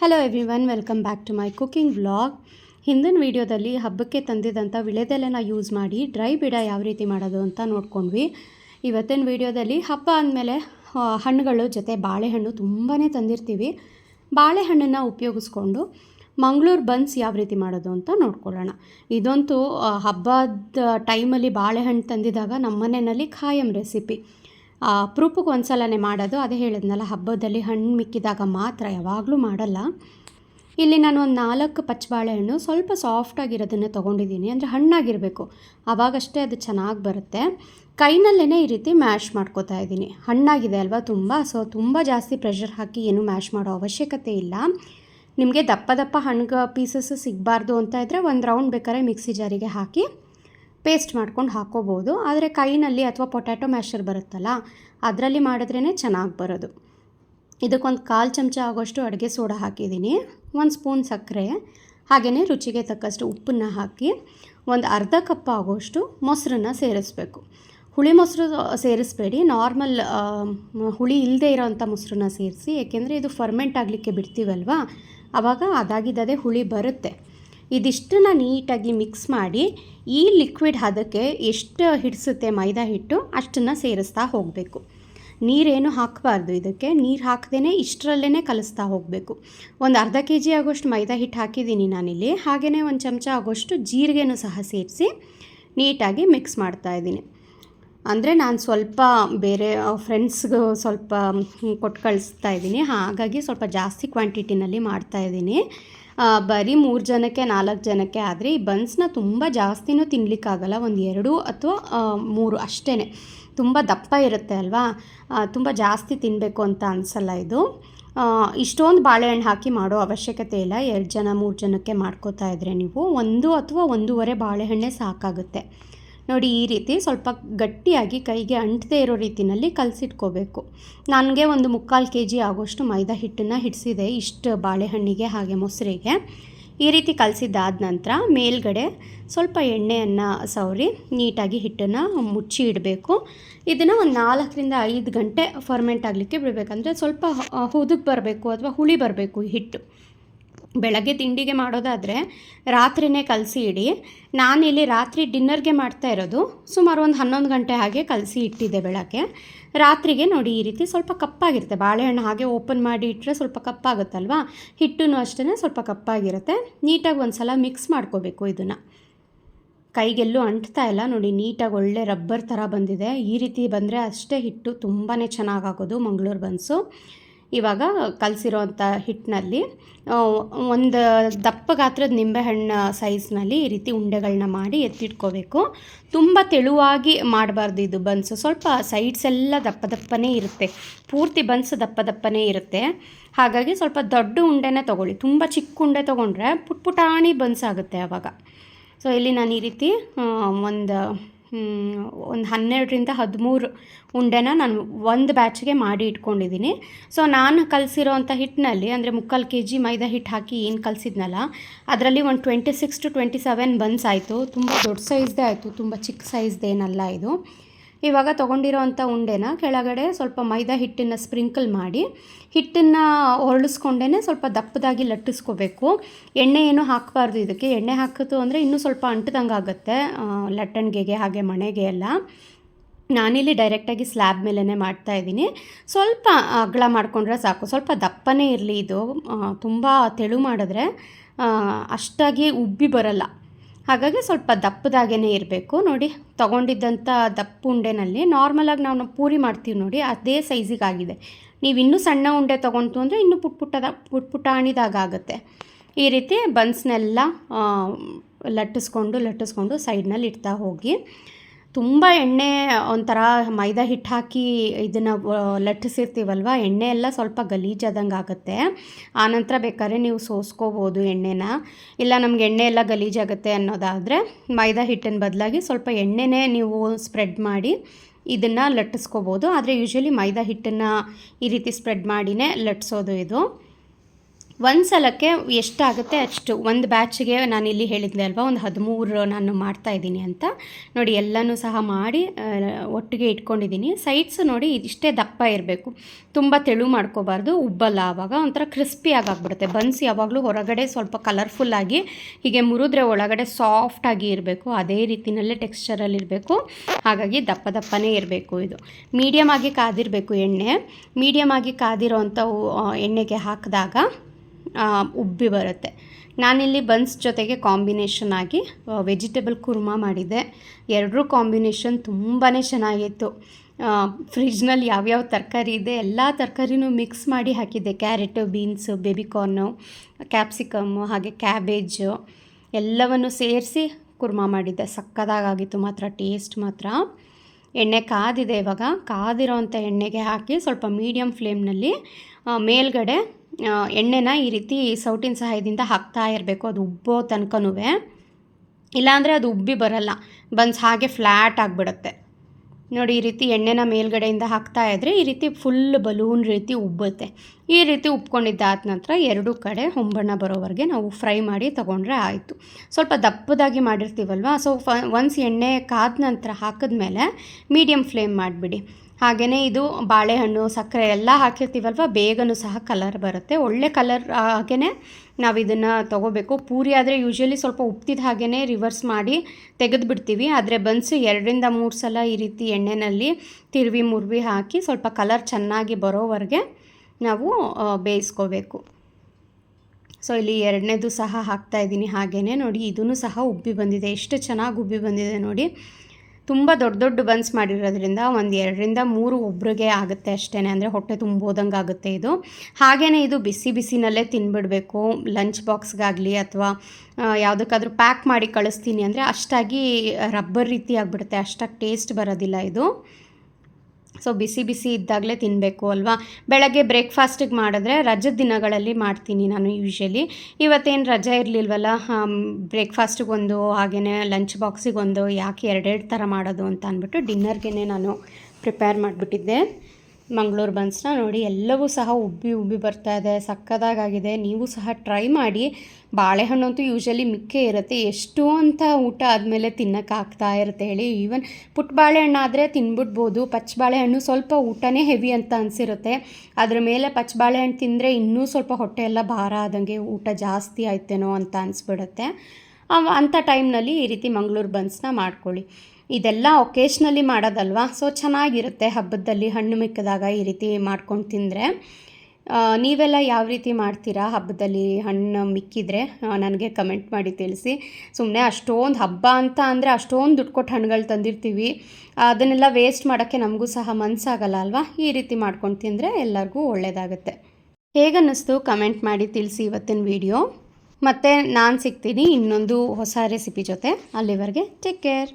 Hello everyone welcome back to my cooking vlog ಹಿಂದಿನ ವೀಡಿಯೋದಲ್ಲಿ ಹಬ್ಬಕ್ಕೆ ತಂದಿದ್ದಂಥ ವಿಳೆದೆಲೆನ ಯೂಸ್ ಮಾಡಿ ಡ್ರೈ ಬಿಡ ಯಾವ ರೀತಿ ಮಾಡೋದು ಅಂತ ನೋಡ್ಕೊಂಡ್ವಿ. ಇವತ್ತಿನ ವೀಡಿಯೋದಲ್ಲಿ ಹಬ್ಬ ಅಂದಮೇಲೆ ಹಣ್ಣುಗಳು ಜೊತೆ ಬಾಳೆಹಣ್ಣು ತುಂಬಾ ತಂದಿರ್ತೀವಿ. ಬಾಳೆಹಣ್ಣನ್ನು ಉಪಯೋಗಿಸ್ಕೊಂಡು ಮಂಗಳೂರು ಬನ್ಸ್ ಯಾವ ರೀತಿ ಮಾಡೋದು ಅಂತ ನೋಡ್ಕೊಳ್ಳೋಣ. ಇದಂತೂ ಹಬ್ಬದ ಟೈಮಲ್ಲಿ ಬಾಳೆಹಣ್ಣು ತಂದಿದಾಗ ನಮ್ಮ ಮನೆಯಲ್ಲಿ ಖಾಯಂ ರೆಸಿಪಿ ಅಪರೂಪಕ್ಕೆ ಒಂದು ಸಲನೇ ಮಾಡೋದು. ಅದೇ ಹೇಳಿದ್ನಲ್ಲ, ಹಬ್ಬದಲ್ಲಿ ಹಣ್ಣು ಮಿಕ್ಕಿದಾಗ ಮಾತ್ರ ಯಾವಾಗಲೂ ಮಾಡಲ್ಲ. ಇಲ್ಲಿ ನಾನು ಒಂದು ನಾಲ್ಕು ಪಚ್ಚಬಾಳೆಹಣ್ಣು ಸ್ವಲ್ಪ ಸಾಫ್ಟಾಗಿರೋದನ್ನು ತೊಗೊಂಡಿದ್ದೀನಿ. ಅಂದರೆ ಹಣ್ಣಾಗಿರಬೇಕು. ಆವಾಗಷ್ಟೇ ಅದು ಚೆನ್ನಾಗಿ ಬರುತ್ತೆ. ಕೈನಲ್ಲೇ ಈ ರೀತಿ ಮ್ಯಾಶ್ ಮಾಡ್ಕೋತಾ ಇದ್ದೀನಿ. ಹಣ್ಣಾಗಿದೆ ಅಲ್ವಾ ತುಂಬ? ಸೊ ತುಂಬ ಜಾಸ್ತಿ ಪ್ರೆಷರ್ ಹಾಕಿ ಏನು ಮ್ಯಾಶ್ ಮಾಡೋ ಅವಶ್ಯಕತೆ ಇಲ್ಲ. ನಿಮಗೆ ದಪ್ಪ ದಪ್ಪ ಹಣ್ಣು ಪೀಸಸ್ ಸಿಗಬಾರ್ದು ಅಂತ ಇದ್ದರೆ ಒಂದು ರೌಂಡ್ ಬೇಕಾದ್ರೆ ಮಿಕ್ಸಿ ಜಾರಿಗೆ ಹಾಕಿ ಪೇಸ್ಟ್ ಮಾಡ್ಕೊಂಡು ಹಾಕೋಬೋದು. ಆದರೆ ಕೈನಲ್ಲಿ ಅಥವಾ ಪೊಟ್ಯಾಟೊ ಮ್ಯಾಶರ್ ಬರುತ್ತಲ್ಲ, ಅದರಲ್ಲಿ ಮಾಡಿದ್ರೇ ಚೆನ್ನಾಗಿ ಬರೋದು. ಇದಕ್ಕೊಂದು ಕಾಲು ಚಮಚ ಆಗೋಷ್ಟು ಅಡುಗೆ ಸೋಡಾ ಹಾಕಿದ್ದೀನಿ. ಒಂದು ಸ್ಪೂನ್ ಸಕ್ಕರೆ ಹಾಗೆಯೇ ರುಚಿಗೆ ತಕ್ಕಷ್ಟು ಉಪ್ಪನ್ನು ಹಾಕಿ ಒಂದು ಅರ್ಧ ಕಪ್ ಆಗೋಷ್ಟು ಮೊಸರನ್ನ ಸೇರಿಸ್ಬೇಕು. ಹುಳಿ ಮೊಸರು ಸೇರಿಸ್ಬೇಡಿ. ನಾರ್ಮಲ್ ಹುಳಿ ಇಲ್ಲದೆ ಇರೋವಂಥ ಮೊಸರನ್ನ ಸೇರಿಸಿ, ಏಕೆಂದರೆ ಇದು ಫರ್ಮೆಂಟ್ ಆಗಲಿಕ್ಕೆ ಬಿಡ್ತೀವಲ್ವಾ? ಆವಾಗ ಅದಾಗಿದ್ದದೇ ಹುಳಿ ಬರುತ್ತೆ. ಇದಿಷ್ಟನ್ನು ನೀಟಾಗಿ ಮಿಕ್ಸ್ ಮಾಡಿ ಈ ಲಿಕ್ವಿಡ್ ಹದಕ್ಕೆ ಎಷ್ಟು ಹಿಡಿಸುತ್ತೆ ಮೈದಾ ಹಿಟ್ಟು ಅಷ್ಟನ್ನು ಸೇರಿಸ್ತಾ ಹೋಗಬೇಕು. ನೀರೇನು ಹಾಕಬಾರ್ದು ಇದಕ್ಕೆ. ನೀರು ಹಾಕ್ದೇ ಇಷ್ಟರಲ್ಲೇ ಕಲಿಸ್ತಾ ಹೋಗಬೇಕು. ಒಂದು ಅರ್ಧ ಕೆ ಜಿ ಆಗೋಷ್ಟು ಮೈದಾ ಹಿಟ್ಟು ಹಾಕಿದ್ದೀನಿ ನಾನಿಲ್ಲಿ. ಹಾಗೆಯೇ ಒಂದು ಚಮಚ ಆಗೋಷ್ಟು ಜೀರಿಗೆನೂ ಸಹ ಸೇರಿಸಿ ನೀಟಾಗಿ ಮಿಕ್ಸ್ ಮಾಡ್ತಾ ಇದ್ದೀನಿ. ಅಂದರೆ ನಾನು ಸ್ವಲ್ಪ ಬೇರೆ ಫ್ರೆಂಡ್ಸ್ಗೂ ಸ್ವಲ್ಪ ಕೊಟ್ಟು ಕಳಿಸ್ತಾ ಇದ್ದೀನಿ. ಹಾಗಾಗಿ ಸ್ವಲ್ಪ ಜಾಸ್ತಿ ಕ್ವಾಂಟಿಟಿನಲ್ಲಿ ಮಾಡ್ತಾ ಇದ್ದೀನಿ. ಬರೀ ಮೂರು ಜನಕ್ಕೆ, ನಾಲ್ಕು ಜನಕ್ಕೆ ಆದರೆ ಈ ಬನ್ಸ್ನ ತುಂಬ ಜಾಸ್ತಿನೂ ತಿನ್ನಲಿಕ್ಕಾಗಲ್ಲ ಒಂದು ಎರಡು ಅಥವಾ ಮೂರು ಅಷ್ಟೇ ತುಂಬ ದಪ್ಪ ಇರುತ್ತೆ ಅಲ್ವಾ? ತುಂಬ ಜಾಸ್ತಿ ತಿನ್ನಬೇಕು ಅಂತ ಅನಿಸಲ್ಲ ಇದು. ಇಷ್ಟೊಂದು ಬಾಳೆಹಣ್ಣು ಹಾಕಿ ಮಾಡೋ ಅವಶ್ಯಕತೆ ಇಲ್ಲ. ಎರಡು ಜನ, ಮೂರು ಜನಕ್ಕೆ ಮಾಡ್ಕೋತಾ ಇದ್ರೆ ನೀವು ಒಂದು ಅಥವಾ ಒಂದೂವರೆ ಬಾಳೆಹಣ್ಣೆ ಸಾಕಾಗುತ್ತೆ. ನೋಡಿ, ಈ ರೀತಿ ಸ್ವಲ್ಪ ಗಟ್ಟಿಯಾಗಿ ಕೈಗೆ ಅಂಟದೇ ಇರೋ ರೀತಿಯಲ್ಲಿ ಕಲಸಿಟ್ಕೋಬೇಕು. ನನಗೆ ಒಂದು ಮುಕ್ಕಾಲು ಕೆ ಜಿ ಆಗೋಷ್ಟು ಮೈದಾ ಹಿಟ್ಟನ್ನು ಹಿಡಿಸಿದೆ ಇಷ್ಟು ಬಾಳೆಹಣ್ಣಿಗೆ, ಹಾಗೆ ಮೊಸರಿಗೆ. ಈ ರೀತಿ ಕಲಸಿದ್ದಾದ ನಂತರ ಮೇಲ್ಗಡೆ ಸ್ವಲ್ಪ ಎಣ್ಣೆಯನ್ನು ಸವರಿ, ನೀಟಾಗಿ ಹಿಟ್ಟನ್ನು ಮುಚ್ಚಿ ಇಡಬೇಕು. ಇದನ್ನು ಒಂದು ನಾಲ್ಕರಿಂದ ಐದು ಗಂಟೆ ಫರ್ಮೆಂಟ್ ಆಗಲಿಕ್ಕೆ ಬಿಡಬೇಕಂದ್ರೆ ಸ್ವಲ್ಪ ಹುದುಗ್ ಬರಬೇಕು ಅಥವಾ ಹುಳಿ ಬರಬೇಕು ಹಿಟ್ಟು. ಬೆಳಗ್ಗೆ ತಿಂಡಿಗೆ ಮಾಡೋದಾದರೆ ರಾತ್ರಿನೇ ಕಲಸಿ ಇಡಿ ನಾನಿಲ್ಲಿ ರಾತ್ರಿ ಡಿನ್ನರ್ಗೆ ಮಾಡ್ತಾ ಇರೋದು. ಸುಮಾರು ಒಂದು ಹನ್ನೊಂದು ಗಂಟೆ ಹಾಗೆ ಕಲಸಿ ಇಟ್ಟಿದ್ದೆ ಬೆಳಗ್ಗೆ. ರಾತ್ರಿಗೆ ನೋಡಿ ಈ ರೀತಿ ಸ್ವಲ್ಪ ಕಪ್ಪಾಗಿರುತ್ತೆ. ಬಾಳೆಹಣ್ಣು ಹಾಗೆ ಓಪನ್ ಮಾಡಿ ಇಟ್ಟರೆ ಸ್ವಲ್ಪ ಕಪ್ಪಾಗುತ್ತಲ್ವಾ? ಹಿಟ್ಟೂ ಅಷ್ಟೇ ಸ್ವಲ್ಪ ಕಪ್ಪಾಗಿರುತ್ತೆ. ನೀಟಾಗಿ ಒಂದು ಸಲ ಮಿಕ್ಸ್ ಮಾಡ್ಕೋಬೇಕು ಇದನ್ನು. ಕೈಗೆಲ್ಲೂ ಅಂಟ್ತಾ ಇಲ್ಲ. ನೋಡಿ ನೀಟಾಗಿ ಒಳ್ಳೆ ರಬ್ಬರ್ ಥರ ಬಂದಿದೆ. ಈ ರೀತಿ ಬಂದರೆ ಅಷ್ಟೇ ಹಿಟ್ಟು ತುಂಬಾ ಚೆನ್ನಾಗಾಗೋದು ಮಂಗಳೂರು ಬನ್ಸು. ಇವಾಗ ಕಲಸಿರೋವಂಥ ಹಿಟ್ಟಿನಲ್ಲಿ ಒಂದು ದಪ್ಪ ಗಾತ್ರದ ನಿಂಬೆಹಣ್ಣು ಸೈಜ್ನಲ್ಲಿ ಈ ರೀತಿ ಉಂಡೆಗಳನ್ನ ಮಾಡಿ ಎತ್ತಿಟ್ಕೋಬೇಕು. ತುಂಬ ತೆಳುವಾಗಿ ಮಾಡಬಾರ್ದು ಇದು ಬನ್ಸು. ಸ್ವಲ್ಪ ಸೈಡ್ಸ್ ಎಲ್ಲ ದಪ್ಪ ದಪ್ಪನೇ ಇರುತ್ತೆ. ಪೂರ್ತಿ ಬನ್ಸ್ ದಪ್ಪ ದಪ್ಪನೇ ಇರುತ್ತೆ. ಹಾಗಾಗಿ ಸ್ವಲ್ಪ ದೊಡ್ಡ ಉಂಡೆನೇ ತೊಗೊಳ್ಳಿ. ತುಂಬ ಚಿಕ್ಕ ಉಂಡೆ ತೊಗೊಂಡ್ರೆ ಪುಟ್ ಪುಟಾಣಿ ಬನ್ಸ್ ಆಗುತ್ತೆ ಆವಾಗ ಸೊ ಇಲ್ಲಿ ನಾನು ಈ ರೀತಿ ಒಂದು ಒಂದು ಹನ್ನೆರಡರಿಂದ ಹದಿಮೂರು ಉಂಡೆನ ನಾನು ಒಂದು ಬ್ಯಾಚ್ಗೆ ಮಾಡಿ ಇಟ್ಕೊಂಡಿದ್ದೀನಿ ಸೊ ನಾನು ಕಲಸಿರೋವಂಥ ಹಿಟ್ಟಿನಲ್ಲಿ ಅಂದರೆ ಮುಕ್ಕಾಲು ಕೆ ಜಿ ಮೈದಾ ಹಿಟ್ಟು ಹಾಕಿ ಏನು ಕಲಸಿದ್ನಲ್ಲ, ಅದರಲ್ಲಿ ಒಂದು twenty six to twenty seven buns ಆಯಿತು. ತುಂಬ ದೊಡ್ಡ ಸೈಜ್ದೇ ಆಯಿತು, ತುಂಬ ಚಿಕ್ಕ ಸೈಜ್ದೇನಲ್ಲ ಇದು. ಇವಾಗ ತೊಗೊಂಡಿರೋವಂಥ ಉಂಡೆನ ಕೆಳಗಡೆ ಸ್ವಲ್ಪ ಮೈದಾ ಹಿಟ್ಟನ್ನು ಸ್ಪ್ರಿಂಕಲ್ ಮಾಡಿ ಹಿಟ್ಟನ್ನು ಹೊರಳಿಸ್ಕೊಂಡೇ ಸ್ವಲ್ಪ ದಪ್ಪದಾಗಿ ಲಟ್ಟಿಸ್ಕೋಬೇಕು. ಎಣ್ಣೆ ಏನು ಹಾಕಬಾರ್ದು ಇದಕ್ಕೆ. ಎಣ್ಣೆ ಹಾಕಿತು ಅಂದರೆ ಇನ್ನೂ ಸ್ವಲ್ಪ ಅಂಟ್ದಂಗೆ ಆಗುತ್ತೆ ಲಟ್ಟಣಿಗೆಗೆ ಹಾಗೆ ಮಣೆಗೆ ಎಲ್ಲ. ನಾನಿಲ್ಲಿ ಡೈರೆಕ್ಟಾಗಿ ಸ್ಲ್ಯಾಬ್ ಮೇಲೇ ಮಾಡ್ತಾ ಇದ್ದೀನಿ. ಸ್ವಲ್ಪ ಅಗಲ ಮಾಡಿಕೊಂಡ್ರೆ ಸಾಕು. ಸ್ವಲ್ಪ ದಪ್ಪನೇ ಇರಲಿ ಇದು. ತುಂಬ ತೆಳು ಮಾಡಿದ್ರೆ ಅಷ್ಟಾಗಿ ಉಬ್ಬಿ ಬರಲ್ಲ. ಹಾಗಾಗಿ ಸ್ವಲ್ಪ ದಪ್ಪದಾಗೇ ಇರಬೇಕು. ನೋಡಿ, ತೊಗೊಂಡಿದ್ದಂಥ ದಪ್ಪ ಉಂಡೆನಲ್ಲಿ ನಾರ್ಮಲಾಗಿ ನಾವು ಪೂರಿ ಮಾಡ್ತೀವಿ ನೋಡಿ, ಅದೇ ಸೈಜಿಗಾಗಿದೆ ನೀವು ಇನ್ನೂ ಸಣ್ಣ ಉಂಡೆ ತೊಗೊಂತು ಅಂದರೆ ಇನ್ನೂ ಪುಟ್ ಪುಟ್ಟದ, ಪುಟ್ ಪುಟ್ಟ ಆಗುತ್ತೆ. ಈ ರೀತಿ ಬನ್ಸ್ನೆಲ್ಲ ಲಟ್ಟಿಸ್ಕೊಂಡು ಲಟ್ಟಿಸ್ಕೊಂಡು ಸೈಡ್ನಲ್ಲಿ ಇಡ್ತಾ ಹೋಗಿ. ತುಂಬ ಎಣ್ಣೆ ಒಂಥರ ಮೈದಾ ಹಿಟ್ಟು ಹಾಕಿ ಇದನ್ನು ಲಟ್ಟಿಸಿರ್ತೀವಲ್ವ? ಎಣ್ಣೆ ಎಲ್ಲ ಸ್ವಲ್ಪ ಗಲೀಜಾದಂಗೆ ಆಗುತ್ತೆ. ಆನಂತರ ಬೇಕಾದ್ರೆ ನೀವು ಸೋಸ್ಕೋಬೋದು ಎಣ್ಣೆನ. ಇಲ್ಲ ನಮ್ಗೆ ಎಣ್ಣೆ ಎಲ್ಲ ಗಲೀಜಾಗುತ್ತೆ ಅನ್ನೋದಾದರೆ ಮೈದಾ ಹಿಟ್ಟಿನ ಬದಲಾಗಿ ಸ್ವಲ್ಪ ಎಣ್ಣೆನೇ ನೀವು ಸ್ಪ್ರೆಡ್ ಮಾಡಿ ಇದನ್ನು ಲಟ್ಟಿಸ್ಕೋಬೋದು. ಆದರೆ ಯೂಶ್ವಲಿ ಮೈದಾ ಹಿಟ್ಟನ್ನು ಈ ರೀತಿ ಸ್ಪ್ರೆಡ್ ಮಾಡಿನೇ ಲಟ್ಟಿಸೋದು ಇದು. ಒಂದು ಸಲಕ್ಕೆ ಎಷ್ಟಾಗುತ್ತೆ ಅಷ್ಟು, ಒಂದು ಬ್ಯಾಚಿಗೆ ನಾನು ಇಲ್ಲಿ ಹೇಳಿದ್ದೆ ಅಲ್ವಾ, ಒಂದು ಹದಿಮೂರು ನಾನು ಮಾಡ್ತಾ ಇದ್ದೀನಿ ಅಂತ. ನೋಡಿ, ಎಲ್ಲನೂ ಸಹ ಮಾಡಿ ಒಟ್ಟಿಗೆ ಇಟ್ಕೊಂಡಿದ್ದೀನಿ. ಸೈಡ್ಸ್ ನೋಡಿ ಇಷ್ಟೇ ದಪ್ಪ ಇರಬೇಕು. ತುಂಬ ತೆಳು ಮಾಡ್ಕೋಬಾರ್ದು, ಉಬ್ಬಲ್ಲ ಆವಾಗ, ಒಂಥರ ಕ್ರಿಸ್ಪಿಯಾಗಿ ಆಗ್ಬಿಡುತ್ತೆ ಬನ್ಸ್ ಯಾವಾಗಲೂ ಹೊರಗಡೆ ಸ್ವಲ್ಪ ಕಲರ್ಫುಲ್ಲಾಗಿ ಹೀಗೆ ಮುರಿದ್ರೆ ಒಳಗಡೆ ಸಾಫ್ಟಾಗಿ ಇರಬೇಕು. ಅದೇ ರೀತಿಯಲ್ಲೇ ಟೆಕ್ಸ್ಚರಲ್ಲಿ ಇರಬೇಕು. ಹಾಗಾಗಿ ದಪ್ಪ ದಪ್ಪನೇ ಇರಬೇಕು ಇದು. ಮೀಡಿಯಮ್ ಆಗಿ ಕಾದಿರಬೇಕು ಎಣ್ಣೆ. ಮೀಡಿಯಮ್ ಆಗಿ ಕಾದಿರೋ ಅಂಥ ಎಣ್ಣೆಗೆ ಹಾಕಿದಾಗ ಉಬ್ಬಿ ಬರುತ್ತೆ. ನಾನಿಲ್ಲಿ ಬನ್ಸ್ ಜೊತೆಗೆ ಕಾಂಬಿನೇಷನ್ ಆಗಿ ವೆಜಿಟೇಬಲ್ ಕುರ್ಮಾ ಮಾಡಿದ್ದೆ ಎರಡರೂ ಕಾಂಬಿನೇಷನ್ ತುಂಬಾ ಚೆನ್ನಾಗಿತ್ತು. ಫ್ರಿಜ್ನಲ್ಲಿ ಯಾವ್ಯಾವ ತರಕಾರಿ ಇದೆ, ಎಲ್ಲ ತರಕಾರಿನೂ ಮಿಕ್ಸ್ ಮಾಡಿ ಹಾಕಿದ್ದೆ. Carrot, beans, baby corn, capsicum, ಹಾಗೆ ಕ್ಯಾಬೇಜು, ಎಲ್ಲವನ್ನು ಸೇರಿಸಿ ಕುರ್ಮಾ ಮಾಡಿದ್ದೆ. ಸಕ್ಕದಾಗಿತ್ತು ಮಾತ್ರ, ಟೇಸ್ಟ್ ಮಾತ್ರ. ಎಣ್ಣೆ ಕಾದಿದೆ ಇವಾಗ. ಕಾದಿರೋವಂಥ ಎಣ್ಣೆಗೆ ಹಾಕಿ ಸ್ವಲ್ಪ ಮೀಡಿಯಮ್ ಫ್ಲೇಮ್ನಲ್ಲಿ ಮೇಲ್ಗಡೆ ಎಣ್ಣೆನ ಈ ರೀತಿ ಸೌಟಿನ ಸಹಾಯದಿಂದ ಹಾಕ್ತಾ ಇರಬೇಕು. ಅದು ಉಬ್ಬೋ ತನಕನೂ. ಇಲ್ಲಾಂದರೆ ಅದು ಉಬ್ಬಿ ಬರಲ್ಲ. ಬನ್ಸ್ ಹಾಗೆ ಫ್ಲ್ಯಾಟ್ ಆಗಿಬಿಡುತ್ತೆ. ನೋಡಿ, ಈ ರೀತಿ ಎಣ್ಣೆನ ಮೇಲ್ಗಡೆಯಿಂದ ಹಾಕ್ತಾ ಇದ್ದರೆ ಈ ರೀತಿ ಫುಲ್ ಬಲೂನ್ ರೀತಿ ಉಬ್ಬುತ್ತೆ. ಈ ರೀತಿ ಉಬ್ಕೊಂಡಿದ್ದಾದ ನಂತರ ಎರಡೂ ಕಡೆ ಹೊಂಬಣ್ಣ ಬರೋವರೆಗೆ ನಾವು ಫ್ರೈ ಮಾಡಿ ತೊಗೊಂಡ್ರೆ ಆಯಿತು. ಸ್ವಲ್ಪ ದಪ್ಪದಾಗಿ ಮಾಡಿರ್ತೀವಲ್ವ? ಸೊ ಫ ಒನ್ಸ್ ಎಣ್ಣೆ ಕಾದ ನಂತರ ಹಾಕಿದ್ಮೇಲೆ ಮೀಡಿಯಮ್ ಫ್ಲೇಮ್ ಮಾಡಿಬಿಡಿ. ಹಾಗೆಯೇ ಇದು ಬಾಳೆಹಣ್ಣು, ಸಕ್ಕರೆ ಎಲ್ಲ ಹಾಕಿರ್ತೀವಲ್ವ? ಬೇಗನೂ ಸಹ ಕಲರ್ ಬರುತ್ತೆ. ಒಳ್ಳೆ ಕಲರ್ ಹಾಗೆಯೇ ನಾವು ಇದನ್ನು ತೊಗೋಬೇಕು. ಪೂರಿ ಆದರೆ ಯೂಶ್ವಲಿ ಸ್ವಲ್ಪ ಉಪ್ತಿದ ಹಾಗೆಯೇ ರಿವರ್ಸ್ ಮಾಡಿ ತೆಗೆದು ಬಿಡ್ತೀವಿ ಆದರೆ ಬನ್ಸ್ ಎರಡರಿಂದ ಮೂರು ಸಲ ಈ ರೀತಿ ಎಣ್ಣೆಯಲ್ಲಿ ತಿರುವಿ, ಮುರುವಿ ಹಾಕಿ ಸ್ವಲ್ಪ ಕಲರ್ ಚೆನ್ನಾಗಿ ಬರೋವರೆಗೆ ನಾವು ಬೇಯಿಸ್ಕೋಬೇಕು. ಸೊ ಇಲ್ಲಿ ಎರಡನೇದು ಸಹ ಹಾಕ್ತಾ ಇದ್ದೀನಿ. ಹಾಗೆಯೇ ನೋಡಿ ಇದೂ ಸಹ ಉಬ್ಬಿ ಬಂದಿದೆ. ಎಷ್ಟು ಚೆನ್ನಾಗಿ ಉಬ್ಬಿ ಬಂದಿದೆ ನೋಡಿ. ತುಂಬ ದೊಡ್ಡ ದೊಡ್ಡ ಬನ್ಸ್ ಮಾಡಿರೋದ್ರಿಂದ ಒಂದು ಎರಡರಿಂದ ಮೂರು ಒಬ್ರಿಗೆ ಆಗುತ್ತೆ ಅಷ್ಟೇ ಅಂದರೆ ಹೊಟ್ಟೆ ತುಂಬೋದಂಗೆ ಆಗುತ್ತೆ ಇದು. ಹಾಗೆಯೇ ಇದು ಬಿಸಿ ಬಿಸಿನಲ್ಲೇ ತಿನ್ಬಿಡಬೇಕು. ಲಂಚ್ ಬಾಕ್ಸ್ಗಾಗಲಿ ಅಥವಾ ಯಾವುದಕ್ಕಾದ್ರೂ ಪ್ಯಾಕ್ ಮಾಡಿ ಕಳಿಸ್ತೀನಿ ಅಂದರೆ ಅಷ್ಟಾಗಿ ರಬ್ಬರ್ ರೀತಿ ಆಗಿಬಿಡುತ್ತೆ. ಅಷ್ಟಾಗಿ ಟೇಸ್ಟ್ ಬರೋದಿಲ್ಲ ಇದು. ಸೊ ಬಿಸಿ ಬಿಸಿ ಇದ್ದಾಗಲೇ ತಿನ್ನಬೇಕು ಅಲ್ವಾ? ಬೆಳಗ್ಗೆ ಬ್ರೇಕ್ಫಾಸ್ಟಿಗೆ ಮಾಡಿದ್ರೆ ರಜದ ದಿನಗಳಲ್ಲಿ ಮಾಡ್ತೀನಿ ನಾನು ಯೂಶ್ವಲಿ ಇವತ್ತೇನು ರಜೆ ಇರಲಿಲ್ವಲ್ಲ ಬ್ರೇಕ್ಫಾಸ್ಟಿಗೊಂದು ಹಾಗೇ ಲಂಚ್ ಬಾಕ್ಸಿಗೊಂದು ಯಾಕೆ ಎರಡೆರಡು ಥರ ಮಾಡೋದು ಅಂತ ಅಂದ್ಬಿಟ್ಟು ಡಿನ್ನರ್ಗೆ ನಾನು ಪ್ರಿಪೇರ್ ಮಾಡಿಬಿಟ್ಟಿದ್ದೆ. ಮಂಗಳೂರು ಬನ್ಸ್ನ ನೋಡಿ, ಎಲ್ಲವೂ ಸಹ ಉಬ್ಬಿ ಉಬ್ಬಿ ಬರ್ತಾ ಇದೆ ಸಕ್ಕದಾಗಿದೆ ನೀವು ಸಹ ಟ್ರೈ ಮಾಡಿ. ಬಾಳೆಹಣ್ಣಂತೂ ಯೂಶ್ವಲಿ ಮಿಕ್ಕೇ ಇರುತ್ತೆ. ಎಷ್ಟು ಅಂತ ಊಟ ಆದಮೇಲೆ ತಿನ್ನೋಕ್ಕಾಗ್ತಾ ಇರುತ್ತೆ ಹೇಳಿ. ಈವನ್ ಪುಟ್ಟ ಬಾಳೆಹಣ್ಣು ಆದರೆ ತಿನ್ಬಿಡ್ಬೋದು. ಪಚ್ಚ ಬಾಳೆಹಣ್ಣು ಸ್ವಲ್ಪ ಊಟನೇ ಹೆವಿ ಅಂತ ಅನಿಸಿರುತ್ತೆ. ಅದ್ರ ಮೇಲೆ ಪಚ್ಚ ಬಾಳೆಹಣ್ಣು ತಿಂದರೆ ಇನ್ನೂ ಸ್ವಲ್ಪ ಹೊಟ್ಟೆ ಎಲ್ಲ ಭಾರ ಆದಂಗೆ ಊಟ ಜಾಸ್ತಿ ಆಯ್ತೇನೋ ಅಂತ ಅನಿಸ್ಬಿಡುತ್ತೆ. ಅಂಥ ಟೈಮ್ನಲ್ಲಿ ಈ ರೀತಿ ಮಂಗಳೂರು ಬನ್ಸ್ನ ಮಾಡ್ಕೊಳ್ಳಿ. ಇದೆಲ್ಲ ಒಕೇಶ್ನಲ್ಲಿ ಮಾಡೋದಲ್ವಾ? ಸೊ ಚೆನ್ನಾಗಿರುತ್ತೆ ಹಬ್ಬದಲ್ಲಿ ಹಣ್ಣು ಮಿಕ್ಕಿದಾಗ ಈ ರೀತಿ ಮಾಡ್ಕೊಂಡು ತಿಂದರೆ. ನೀವೆಲ್ಲ ಯಾವ ರೀತಿ ಮಾಡ್ತೀರಾ ಹಬ್ಬದಲ್ಲಿ ಹಣ್ಣು ಮಿಕ್ಕಿದ್ರೆ? ನನಗೆ ಕಮೆಂಟ್ ಮಾಡಿ ತಿಳಿಸಿ. ಸುಮ್ಮನೆ ಅಷ್ಟೊಂದು ಹಬ್ಬ ಅಂತ ಅಂದರೆ ಅಷ್ಟೊಂದು ದುಡ್ಡು ಕೊಟ್ಟು ಹಣ್ಣುಗಳು ತಂದಿರ್ತೀವಿ. ಅದನ್ನೆಲ್ಲ ವೇಸ್ಟ್ ಮಾಡೋಕ್ಕೆ ನಮಗೂ ಸಹ ಮನಸ್ಸಾಗಲ್ಲ ಅಲ್ವಾ? ಈ ರೀತಿ ಮಾಡ್ಕೊಂಡು ತಿಂದರೆ ಎಲ್ಲರಿಗೂ ಒಳ್ಳೆಯದಾಗುತ್ತೆ ಹೇಗನ್ನಿಸ್ತು ಕಮೆಂಟ್ ಮಾಡಿ ತಿಳಿಸಿ ಇವತ್ತಿನ ವಿಡಿಯೋ ಮತ್ತು ನಾನು ಸಿಗ್ತೀನಿ ಇನ್ನೊಂದು ಹೊಸ ರೆಸಿಪಿ ಜೊತೆ. ಅಲ್ಲಿವರೆಗೆ ಟೇಕ್ ಕೇರ್